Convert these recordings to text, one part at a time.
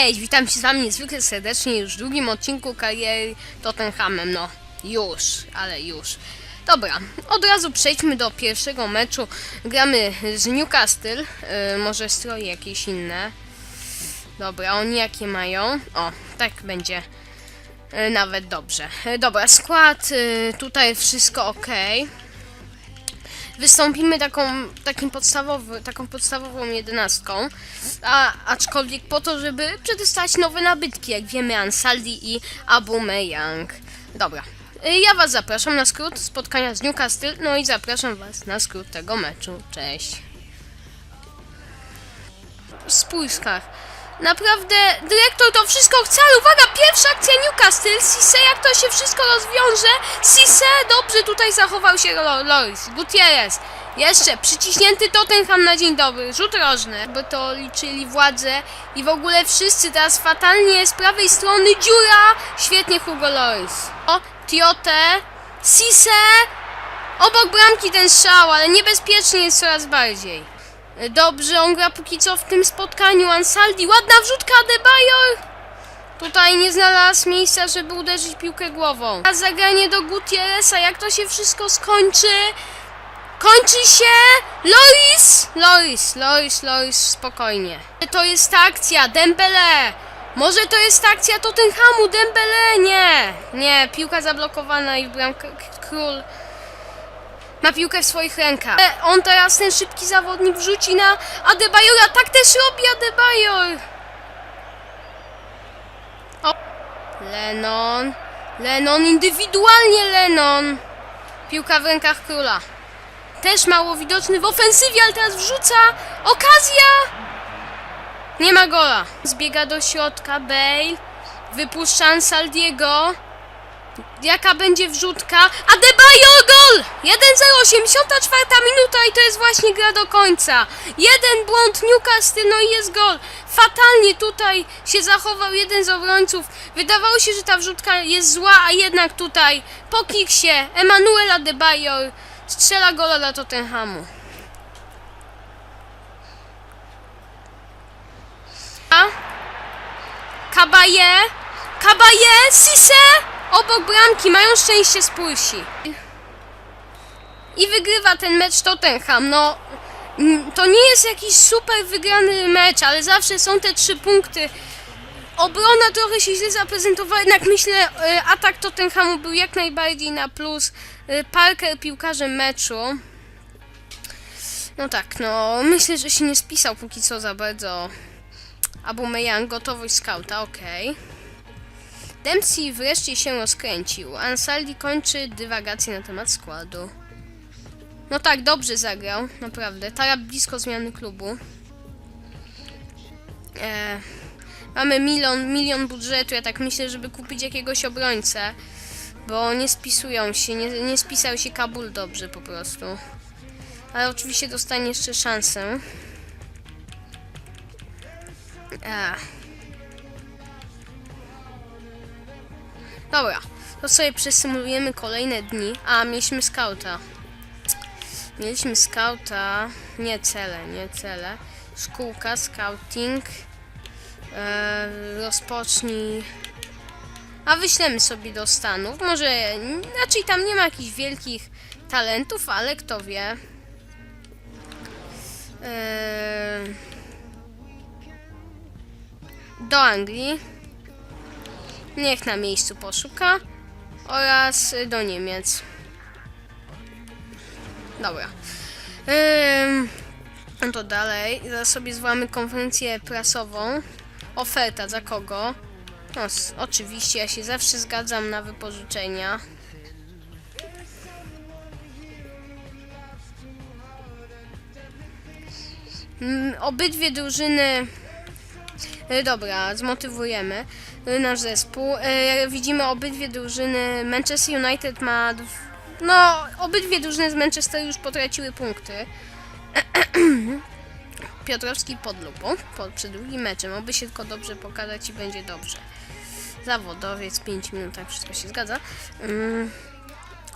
Cześć, witam się z wami niezwykle serdecznie już w drugim odcinku kariery Tottenhamem. No, już, ale już. Dobra, od razu przejdźmy do pierwszego meczu. Gramy z Newcastle, yy, może stroje jakieś inne. Dobra, oni jakie mają? O, tak będzie yy, nawet dobrze. Yy, dobra, skład, yy, tutaj wszystko ok wystąpimy taką, takim podstawowy, taką podstawową jedenastką, a, aczkolwiek po to, żeby przetestować nowe nabytki, jak wiemy Ansaldi i Aubameyang. Dobra, y, ja was zapraszam na skrót spotkania z Newcastle, no i zapraszam was na skrót tego meczu. Cześć. Spójrzkach. Naprawdę, dyrektor to wszystko chce, uwaga, pierwsza akcja Newcastle, Cisse, jak to się wszystko rozwiąże, Cisse, dobrze tutaj zachował się Lo- Loris, Gutierrez, jeszcze, przyciśnięty Tottenham na dzień dobry, rzut rożny, bo to liczyli władze i w ogóle wszyscy teraz fatalnie z prawej strony, dziura, świetnie Hugo Loris. O, Tiote, Cisse, obok bramki ten strzał, ale niebezpiecznie jest coraz bardziej. Dobrze, on gra póki co w tym spotkaniu. Ansaldi, ładna wrzutka, Adebayor! Tutaj nie znalazł miejsca, żeby uderzyć piłkę głową. A zagranie do Gutierreza, jak to się wszystko skończy? Kończy się! Loris! Loris, Loris, Loris, spokojnie. To jest akcja, Dembele! Może to jest akcja Tottenhamu, Dembele? Nie, nie, piłka zablokowana i w bramkę król ma piłkę w swoich rękach. E, On teraz, ten szybki zawodnik, wrzuci na Adebayora. Tak też robi Adebayor. O. Lennon. Lennon, indywidualnie Lennon. Piłka w rękach króla. Też mało widoczny w ofensywie, ale teraz wrzuca. Okazja! Nie ma gola. Zbiega do środka Bale. Wypuszcza Ansaldiego. Jaka będzie wrzutka? Adebayor gol! 1-0, 84 minuta i to jest właśnie gra do końca. Jeden błąd Newcastle, no i jest gol. Fatalnie tutaj się zachował jeden z obrońców. Wydawało się, że ta wrzutka jest zła, a jednak tutaj po kiksie Emanuel Adebayor strzela gola dla Tottenhamu. A? Kabaje, Kabaje, Sise, obok bramki, mają szczęście spójsi. I wygrywa ten mecz Tottenham, no to nie jest jakiś super wygrany mecz, ale zawsze są te trzy punkty. Obrona trochę się źle zaprezentowała, jednak myślę, y, atak Tottenhamu był jak najbardziej na plus. Y, Parker piłkarzem meczu. No tak, no myślę, że się nie spisał póki co za bardzo. Aubameyang, gotowość skauta, okej. Dempsey wreszcie się rozkręcił. Ansaldi kończy dywagację na temat składu. No tak, dobrze zagrał, naprawdę. Tarab blisko zmiany klubu. E, mamy milion, milion budżetu, ja tak myślę, żeby kupić jakiegoś obrońcę. Bo nie spisują się, nie, nie spisał się Kabul dobrze po prostu. Ale oczywiście dostanie jeszcze szansę. Ech. Dobra, to sobie przesymulujemy kolejne dni. A, mieliśmy skauta. Mieliśmy skauta, nie cele, nie cele. Szkółka, scouting. E, rozpocznij. A wyślemy sobie do Stanów. Może, raczej tam nie ma jakichś wielkich talentów, ale kto wie. E, do Anglii. Niech na miejscu poszuka. Oraz do Niemiec. Dobra. Ym, to dalej. Zaraz sobie zwołamy konferencję prasową. Oferta za kogo? No, oczywiście, ja się zawsze zgadzam na wypożyczenia. Mm, obydwie drużyny E, Dobra, zmotywujemy nasz zespół. E, Widzimy obydwie drużyny. Manchester United ma. No, obydwie drużyny z Manchesteru już potraciły punkty. Piotrowski pod lupą po, przed drugim meczem. Oby się tylko dobrze pokazać i będzie dobrze. Zawodowiec, 5 minut, tak wszystko się zgadza. Mm,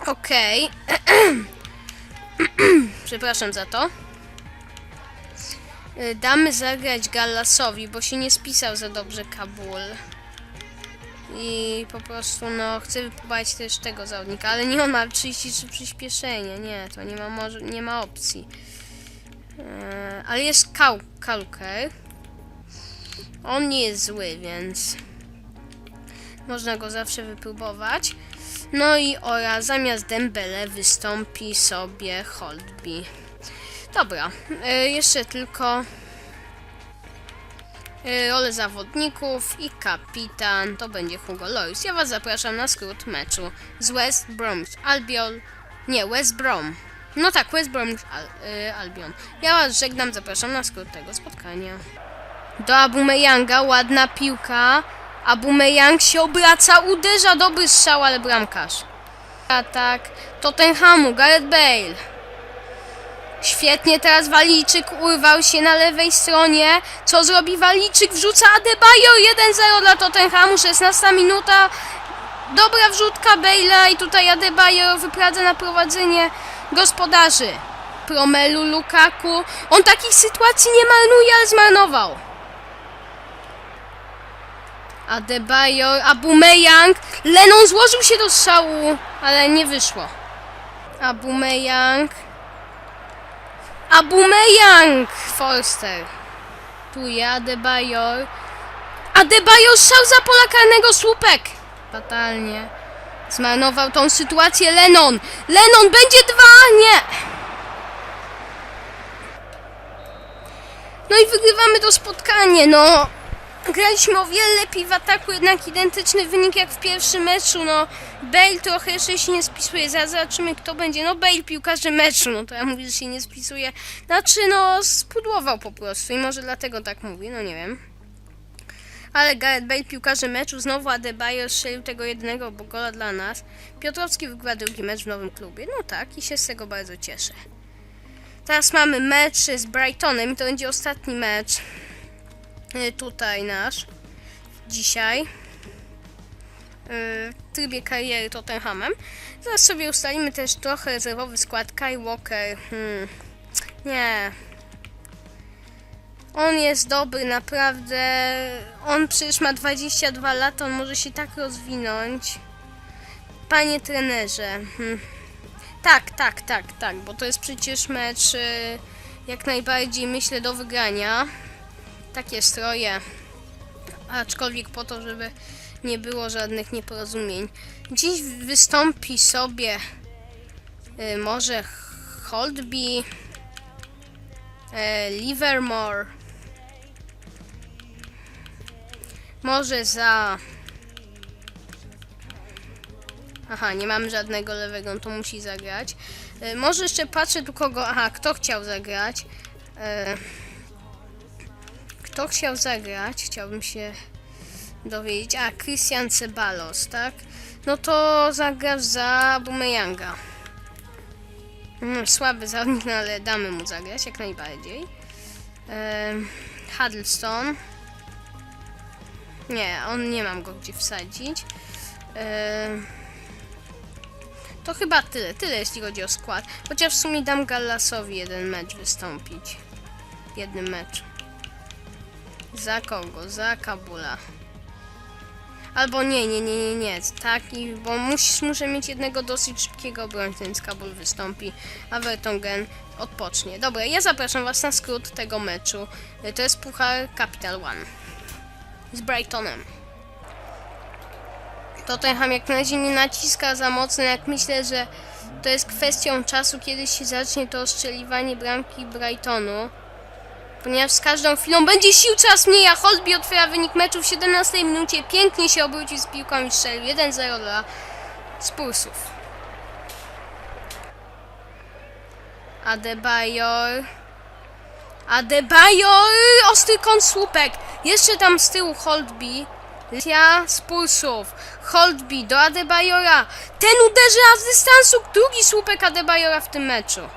Okej. Przepraszam za to. Y, Damy zagrać Gallasowi, bo się nie spisał za dobrze Kabul. I po prostu, no, chcę wypróbować też tego zawodnika, ale nie on ma 33 przyspieszenie, nie, to nie ma, może, nie ma opcji. E, ale jest Kał, Kalker. On nie jest zły, więc można go zawsze wypróbować. No i ora, zamiast Dembele wystąpi sobie Holdby. Dobra, e, jeszcze tylko role zawodników i kapitan to będzie Hugo Lloris. Ja Was zapraszam na skrót meczu z West Brom Albion. Nie, West Brom. No tak, West Brom Al, e, Albion. Ja Was żegnam, zapraszam na skrót tego spotkania. Do Abumeyanga, ładna piłka. Abumeyang się obraca, uderza, dobry strzał, ale bramkarz. Atak Tottenhamu, Gareth Bale. Świetnie teraz Walijczyk urwał się na lewej stronie. Co zrobi Walijczyk? Wrzuca Adebayor 1-0 dla Tottenhamu, 16 minuta. Dobra wrzutka Bale'a i tutaj Adebayor wyprawdza na prowadzenie gospodarzy. Promelu Lukaku. On takich sytuacji nie marnuje, ale zmarnował. Adebayor, Abumeyang. Lennon złożył się do strzału, ale nie wyszło. Abumeyang. Abumeyang! Forster. Tu ja, Adebayor. Adebayor strzał za pola karnego słupek! Fatalnie. Zmarnował tą sytuację Lennon. Lennon będzie dwa! Nie! No i wygrywamy to spotkanie, no. Graliśmy o wiele lepiej w ataku, jednak identyczny wynik jak w pierwszym meczu, no. Bale trochę jeszcze się nie spisuje, zaraz zobaczymy kto będzie. No Bale piłkarzy meczu, no to ja mówię, że się nie spisuje. Znaczy, no, spudłował po prostu i może dlatego tak mówi, no nie wiem. Ale Gareth Bale piłkarzy meczu, znowu Adebayo strzelił tego jednego bo gola dla nas. Piotrowski wygrywa drugi mecz w nowym klubie, no tak, i się z tego bardzo cieszę. Teraz mamy mecz z Brightonem i to będzie ostatni mecz tutaj nasz dzisiaj y, w trybie kariery Tottenhamem. Zaraz sobie ustalimy też trochę rezerwowy skład. Kai Walker. Hmm. Nie. On jest dobry, naprawdę. On przecież ma 22 lata, on może się tak rozwinąć. Panie trenerze. Hmm. Tak, tak, tak, tak, bo to jest przecież mecz y, jak najbardziej myślę do wygrania. Takie stroje. Aczkolwiek po to, żeby nie było żadnych nieporozumień. Dziś wystąpi sobie y, może Holdby, y, Livermore, może za... Aha, nie mamy żadnego lewego, no to musi zagrać. Y, może jeszcze patrzę tu kogo... Aha, kto chciał zagrać? Y, kto chciał zagrać? Chciałbym się dowiedzieć. A, Christian Ceballos, tak? No to zagrasz za Bumeyanga. Mm, słaby zawodnik, no ale damy mu zagrać, jak najbardziej. Ehm, Huddleston. Nie, on nie mam go gdzie wsadzić. Ehm, to chyba tyle, tyle jeśli chodzi o skład. Chociaż w sumie dam Gallasowi jeden mecz wystąpić. Jednym mecz. Za kogo? Za Kabula. Albo nie, nie, nie, nie, nie. Taki, bo musisz, muszę mieć jednego dosyć szybkiego obrońcę, więc Kabul wystąpi, a Vertonghen odpocznie. Dobra, ja zapraszam Was na skrót tego meczu. To jest Puchar Capital One. Z Brightonem. Tottenham jak na razie nie naciska za mocno, jak myślę, że to jest kwestią czasu, kiedy się zacznie to ostrzeliwanie bramki Brightonu. Ponieważ z każdą chwilą będzie sił coraz mniej, a Holtby otwiera wynik meczu w 17 minucie. Pięknie się obrócił z piłką i strzelił 1-0 dla Spursów. Adebayor. Adebayor! Ostry kąt słupek. Jeszcze tam z tyłu Holtby. Ja z Pursów. Holtby do Adebayora. Ten uderza z dystansu. Drugi słupek Adebayora w tym meczu.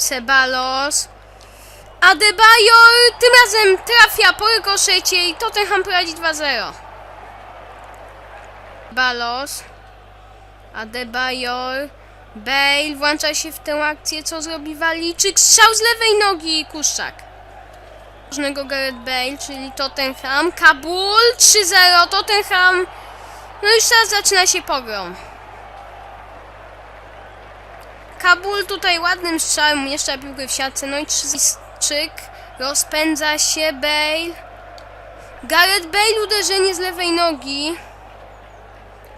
Ceballos. Adebayor tym razem trafia po rykoszecie i Tottenham prowadzi 2-0. Balos. Adebayor. Bale włącza się w tę akcję, co zrobi Walijczyk. Strzał z lewej nogi, Kuszczak. Różnego Gareth Bale, czyli Tottenham. Kabul 3-0, Tottenham. No już teraz zaczyna się pogrom. Kabul tutaj ładnym strzałem umieszcza piłkę w siatce, no i trzyk rozpędza się Bale. Gareth Bale uderzenie z lewej nogi.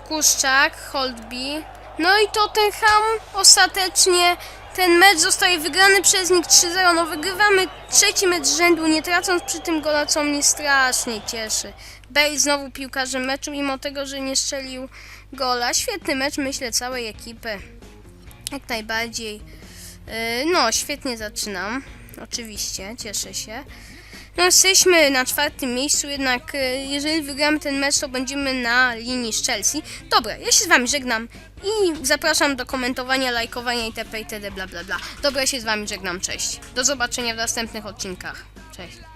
Kuszczak, Holdby. No i Tottenham ostatecznie ten mecz zostaje wygrany przez nich 3-0. No wygrywamy trzeci mecz rzędu, nie tracąc przy tym gola, co mnie strasznie cieszy. Bale znowu piłkarzem meczu, mimo tego, że nie strzelił gola. Świetny mecz, myślę, całej ekipy. Jak najbardziej. Yy, No, świetnie zaczynam. Oczywiście, cieszę się. No, jesteśmy na czwartym miejscu, jednak yy, jeżeli wygramy ten mecz, to będziemy na linii z Chelsea. Dobra, ja się z wami żegnam i zapraszam do komentowania, lajkowania itp. itd. bla bla bla. Dobra, ja się z wami żegnam, cześć. Do zobaczenia w następnych odcinkach. Cześć.